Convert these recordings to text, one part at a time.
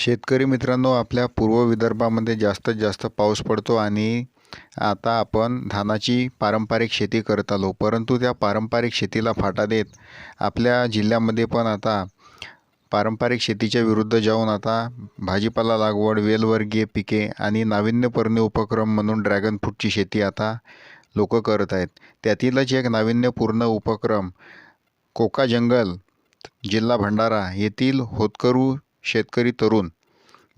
शेतकरी मित्रांनो आपल्या पूर्व विदर्भामध्ये जास्तीत जास्त पाऊस पडतो आणि आता आपण धानाची पारंपरिक शेती करत आलो. परंतु त्या पारंपरिक शेतीला फाटा देत आपल्या जिल्ह्यामध्ये पण आता पारंपरिक शेतीच्या विरुद्ध जाऊन आता भाजीपाला लागवड वेलवर्गीय पिके आणि नाविन्यपूर्ण उपक्रम म्हणून ड्रॅगन फ्रूटची शेती आता लोक करत आहेत. त्यातीलच एक नाविन्यपूर्ण उपक्रम कोका जंगल जिल्हा भंडारा येथील होतकरू शेतकरी तरुण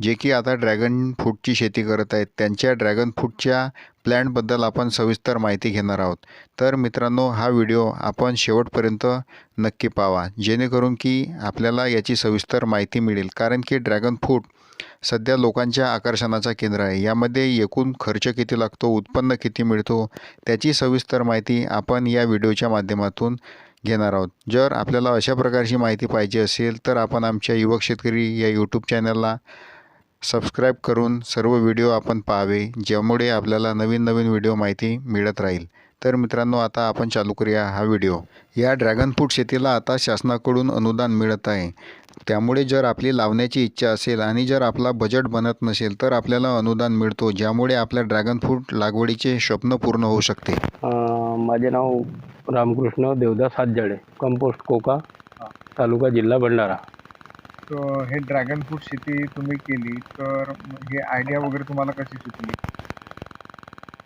जे की आता ड्रॅगन फ्रूटची शेती करत आहेत त्यांच्या ड्रॅगन फ्रूटच्या प्लॅनबद्दल आपण सविस्तर माहिती घेणार आहोत. तर मित्रांनो हा व्हिडिओ आपण शेवटपर्यंत नक्की पावा जेणेकरून की आपल्याला याची सविस्तर माहिती मिळेल. कारण की ड्रॅगन फ्रूट सध्या लोकांच्या आकर्षणाचा केंद्र आहे. यामध्ये एकूण खर्च किती लागतो उत्पन्न किती मिळतो त्याची सविस्तर माहिती आपण या व्हिडिओच्या माध्यमातून घेणार आहोत. जर आपल्याला अशा प्रकारची माहिती पाहिजे असेल तर आपण आमच्या युवक शेतकरी या यूट्यूब चॅनलला सबस्क्राईब करून सर्व व्हिडिओ आपण पाहावे ज्यामुळे आपल्याला नवीन नवीन व्हिडिओ माहिती मिळत राहील. तर मित्रांनो आता आपण चालू करूया हा व्हिडिओ या ड्रॅगन फ्रूट शेतीला आता शासनाकडून अनुदान मिळत आहे. त्यामुळे जर आपली लावण्याची इच्छा असेल आणि जर आपला बजेट बनत नसेल तर आपल्याला अनुदान मिळतो ज्यामुळे आपल्या ड्रॅगन फ्रूट लागवडीचे स्वप्न पूर्ण होऊ शकते. माझे नाव रामकृष्ण देवदास हातजाडे कंपोस्ट कोका तालुका जिल्हा भंडारा. तर हे ड्रॅगन फ्रूट शेती तुम्ही केली तर हे आयडिया वगैरे तुम्हाला कशी सुचली?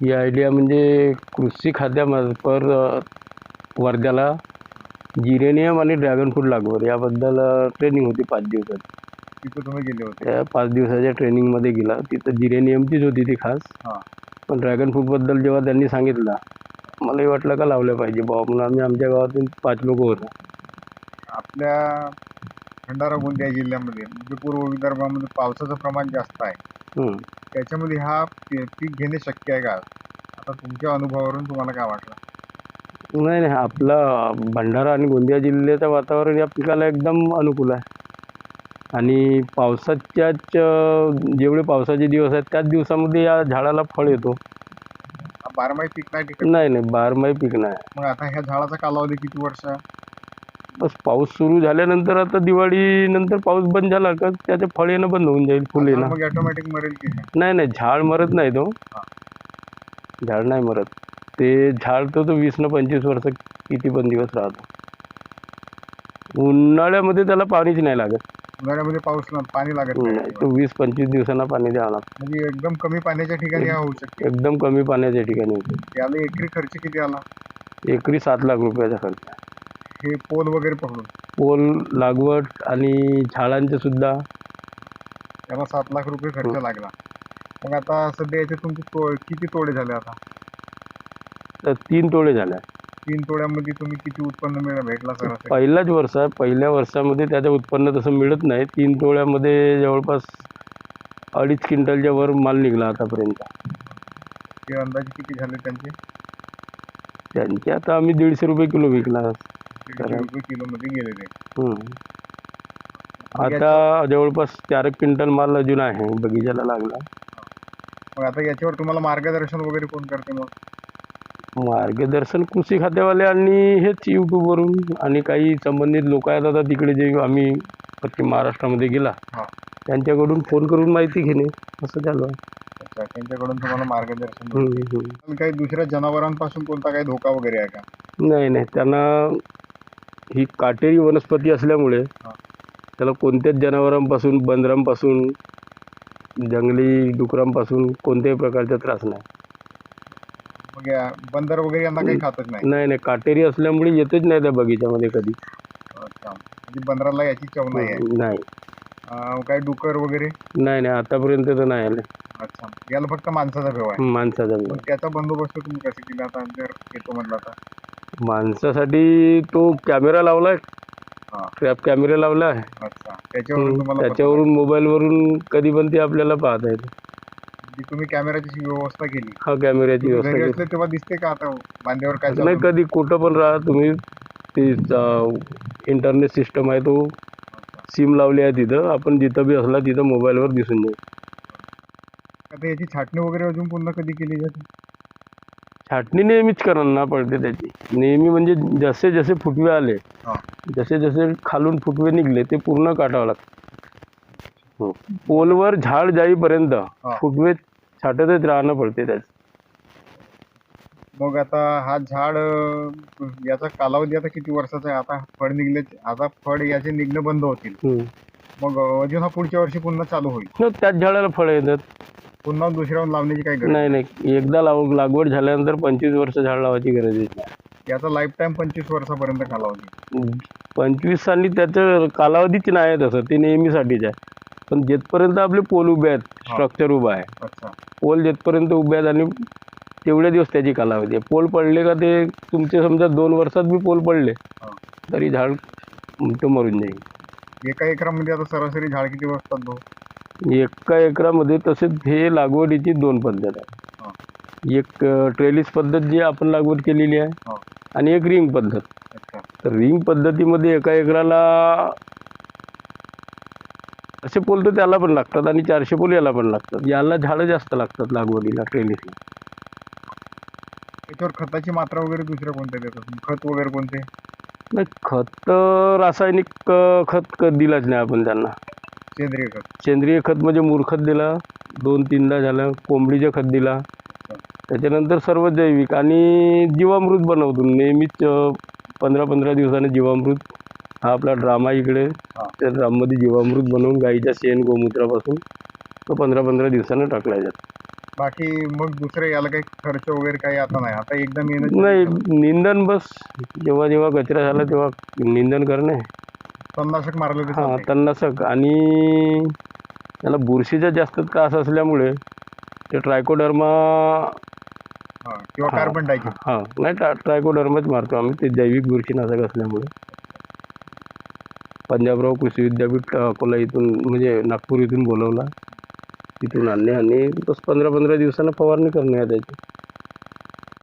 ही आयडिया म्हणजे कृषी खाद्यामार्फत वर्ध्याला जिरेनियम आणि ड्रॅगन फ्रूट लागवड. याबद्दल ट्रेनिंग होती पाच दिवसात. तिथं तुम्ही गेले होते. त्या पाच दिवसाच्या ट्रेनिंगमध्ये गेला. तिथं जिरेनियमचीच होती ती खास. हां. पण ड्रॅगन फ्रूटबद्दल जेव्हा त्यांनी सांगितलं मलाही वाटलं का लावलं पाहिजे बाबा म्हणून आम्ही आमच्या गावातून पाच लोक होतो. आपल्या भंडारा गोंदिया जिल्ह्यामध्ये म्हणजे पूर्व विदर्भामध्ये पावसाचं प्रमाण जास्त आहे. त्याच्यामध्ये हा पी- पीक घेणे शक्य आहे का? आता तुमच्या अनुभवावरून तुम्हाला काय वाटलं? नाही नाही. आपला भंडारा आणि गोंदिया जिल्ह्याचं वातावरण या पिकाला एकदम अनुकूल आहे. आणि पावसाच्याच अं, जेवढे पावसाचे दिवस आहेत त्याच दिवसामध्ये या झाडाला फळ येतो. बारमाही पीक नाही टिकत नाही नाही बारमाही पीक नाही. मग आता ह्या झाडाचा कालावधी किती वर्ष? आहे? बस पाऊस सुरू झाल्यानंतर आता दिवाळीनंतर पाऊस बंद झाला का त्याचे फळ येणं बंद होऊन जाईल फुल येणं. मग ऑटोमॅटिक मरेल की? नाही नाही झाड मरत नाही तो. झाड नाही मरत. ते झाड तर तो वीस न पंचवीस वर्ष किती पण दिवस राहतो. उन्हाळ्यामध्ये त्याला पाणीच नाही लागत. उन्हाळ्यामध्ये पाऊस न- पाणी लागत नाही. नाही तो वीस पंचवीस दिवसांना पाणी द्यावं लागतं. म्हणजे एकदम कमी पाण्याच्या ठिकाणी हा होऊ शकते. एकदम कमी पाण्याच्या ठिकाणी होते त्याला एकरी खर्च किती आला? एकरी सात लाख रुपयाचा खर्च. हे पोल वगैरे पकडून. पोल लागवड आणि झाडांचे सुद्धा. त्याला सात लाख रुपये खर्च लागला. मग आता सध्या याचे तुमचे तो किती तोडे झाले आता? तर तीन तोडे झाल्या तीन तोड्यामध्ये तुम्ही किती उत्पन्न मिळा भेटला सरासरी पहिलाच वर्ष आहे. पहिल्या वर्षामध्ये त्याचं उत्पन्न तसं मिळत नाही. तीन तोड्यामध्ये जवळपास अडीच क्विंटलच्या वर माल निघाला आतापर्यंत. ते अंदाजे किती झाले त्यांचे? त्यांचे आता आम्ही दीडशे रुपये किलो विकला. दीडशे रुपये किलो मध्ये गेलेले. हम्म. आता जवळपास चार क्विंटल माल अजून आहे. बगीचाला लागला. मग आता याच्यावर तुम्हाला मार्गदर्शन वगैरे कोण करते मग? मार्गदर्शन कृषी खात्यावाले आणि हेच यूट्यूबवरून आणि काही संबंधित लोक आहेत आता तिकडे जे आम्ही पश्चिम महाराष्ट्रामध्ये गेला हा. त्यांच्याकडून फोन करून माहिती घेणे असं झालं अच्छा त्यांच्याकडून तुम्हाला मार्गदर्शन हम्म, हम्म. आणि काही दुसऱ्या जनावरांपासून कोणता काही धोका वगैरे आहे का नाही नाही त्यांना ही काटेरी वनस्पती असल्यामुळे हा. त्याला कोणत्याच जनावरांपासून बंदरांपासून जंगली डुकरांपासून कोणत्याही प्रकारचा त्रास नाही मग या बंदर वगैरे यांना काही खातच नाही. नाही नाही काटेरी असल्यामुळे येतच नाही त्या बगीच्यामध्ये कधी. अच्छा. म्हणजे बंदराला याची चव नाही आहे. नाही. अं, काही डुकर वगैरे? नाही नाही आतापर्यंत तर नाही आले. अच्छा. याला फक्त माणसाचा भेव आहे. माणसाचा मग त्याचा बंदोबस्त तुम्ही कसे केला? आता जर येतो म्हटलं तर माणसासाठी तो कॅमेरा लावलाय हा. ट्रॅप कॅमेरा लावला आहे. अच्छा. त्याच्यावरून तुम्हाला त्याच्यावरून मोबाईलवरून कधी पण ते आपल्याला पाहता येते. जी तुम्ही कॅमेराची जी व्यवस्था केली हा कॅमेऱ्याची व्यवस्था घरी केली. असले तेव्हा दिसते का आता बांध्यावर काय नाही चालू? कधी कुठं पण राहा तुम्ही ती इंटरनेट सिस्टम आहे तो सिम लावली आहे तिथं आपण जिथं बी असला तिथं मोबाईलवर दिसून जाईल आता याची छाटणी वगैरे अजून पुन्हा कधी केली जाते छाटणी नेहमीच करायला पडते त्याची नेहमी म्हणजे जसे जसे फुटवे आले हा. जसे जसे खालून फुटवे निघले ते पूर्ण काढावं लागतं पोलवर झाड जाईपर्यंत फुटवे छाटतच राहणं पडते त्याच मग आता हा झाड याचा कालावधी आता किती वर्षाचा आहे? आता फळ निघले आता फळ याचे निघणं बंद होतील. मग अजून हा पुढच्या वर्षी पुन्हा चालू होईल. न त्याच झाडाला फळ येतात. पुन्हा दुसऱ्यावर लावण्याची काही गरज? नाही नाही. एकदा लाव लागवड झाल्यानंतर पंचवीस वर्ष झाड लावायची गरज नाही याचा लाईफ टाइम पंचवीस वर्षापर्यंत कालावधी. पंचवीस आणि त्याचं कालावधीच नाही आहे तसं. ते नेहमीसाठीच आहे. पण जेथपर्यंत आपले पोल उभे आहेत स्ट्रक्चर उभं आहे. अच्छा. पोल जेथपर्यंत उभे आहेत आणि तेवढे दिवस त्याची कालावधी आहे. पोल पडले का ते तुमचे समजा दोन वर्षात बी पोल पडले. तरी झाड तो मरून जाईल. एका एकरामध्ये आता सरासरी झाड किती बसतात भाऊ? एका एकरामध्ये तसेच हे लागवडीची दोन पद्धत हा. आहे एक ट्रेलिस पद्धत जी आपण लागवड केलेली आहे हा. आणि एक रिंग पद्धत. अच्छा. तर रिंग पद्धतीमध्ये एका एकराला असे पोल तर त्याला पण लागतात आणि चारशे पोल याला पण लागतात. याला झाडं जास्त लागतात लागवडीला ट्रेलिसला त्याच्यावर खताची मात्रा वगैरे दुसऱ्या कोणत्या देतात? खत वगैरे कोणते? नाही खत रासायनिक खत दिलंच नाही आपण त्यांना. सेंद्रिय खत. सेंद्रिय खत म्हणजे मुरखत दिला दोन तीनदा झालं कोंबडीचं खत दिला. त्याच्यानंतर सर्व जैविक आणि जीवामृत बनवतो. नेहमीच पंधरा पंधरा दिवसाने जीवामृत हा आपला ड्रामा इकडे. त्या ड्राममध्ये जीवामृत बनवून गाईच्या शेण गोमूत्रापासून तो पंधरा पंधरा दिवसानं टाकला जातो बाकी मग दुसरे याला काही खर्च वगैरे काही आता नाही. आता एकदा मेहनत नाही निंदन बस. जेव्हा जेव्हा कचरा झाला तेव्हा निंदन करणे तणनाशक मारलं हां चालतंय. तणनाशक आणि त्याला बुरशीचा जास्त त्रास असल्यामुळे ते ट्रायकोडर्मा हा, किंवा. कार्बन डायची हां नाही ट्रा ट्रायकोडर्माच मारतो आम्ही. ते जैविक बुरशीनाशक असल्यामुळे. पंजाबराव कृषी विद्यापीठ अकोला इथून म्हणजे नागपूर इथून बोलवला. तिथून आणणे आणि तसं पंधरा पंधरा दिवसानं फवारणी करणे आहे त्याची.